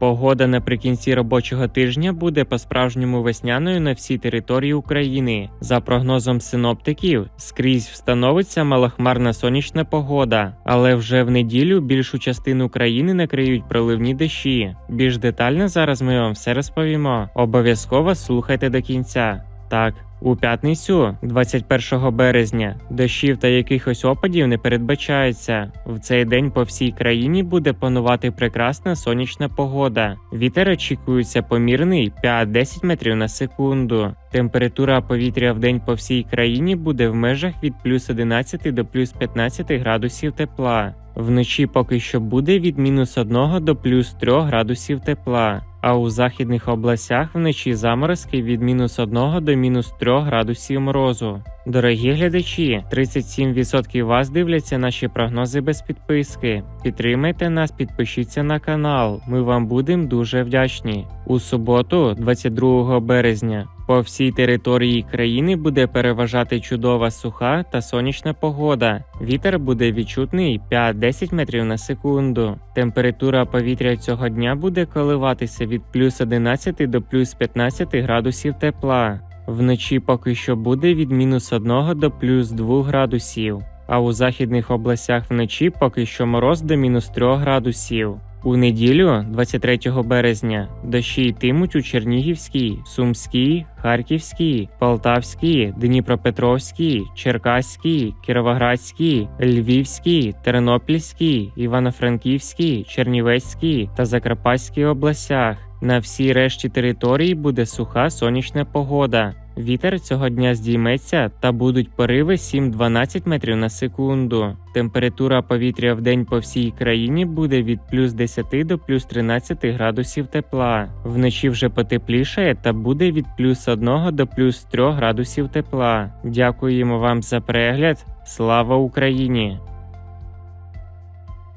Погода наприкінці робочого тижня буде по-справжньому весняною на всій території України. За прогнозом синоптиків, скрізь встановиться малохмарна сонячна погода, але вже в неділю більшу частину країни накриють проливні дощі. Більш детально зараз ми вам все розповімо. Обов'язково слухайте до кінця. Так, у п'ятницю, 21 березня, дощів та якихось опадів не передбачається. В цей день по всій країні буде панувати прекрасна сонячна погода. Вітер очікується помірний 5-10 метрів на секунду. Температура повітря в день по всій країні буде в межах від плюс 11 до плюс 15 градусів тепла. Вночі поки що буде від мінус 1 до плюс 3 градусів тепла. А у західних областях вночі заморозки від мінус 1 до мінус 3 градусів морозу. Дорогі глядачі, 37% вас дивляться наші прогнози без підписки. Підтримайте нас, підпишіться на канал. Ми вам будемо дуже вдячні. У суботу, 22 березня, по всій території країни буде переважати чудова суха та сонячна погода. Вітер буде відчутний 5-10 метрів на секунду. Температура повітря цього дня буде коливатися від плюс 11 до плюс 15 градусів тепла. Вночі поки що буде від мінус 1 до плюс 2 градусів, а у західних областях вночі поки що мороз до мінус 3 градусів. У неділю, 23 березня, дощі йтимуть у Чернігівській, Сумській, Харківській, Полтавській, Дніпропетровській, Черкаській, Кіровоградській, Львівській, Тернопільській, Івано-Франківській, Чернівецькій та Закарпатській областях. На всій решті території буде суха сонячна погода. Вітер цього дня здійметься та будуть пориви 7-12 метрів на секунду. Температура повітря в день по всій країні буде від плюс 10 до плюс 13 градусів тепла. Вночі вже потеплішає та буде від плюс 1 до плюс 3 градусів тепла. Дякуємо вам за перегляд. Слава Україні!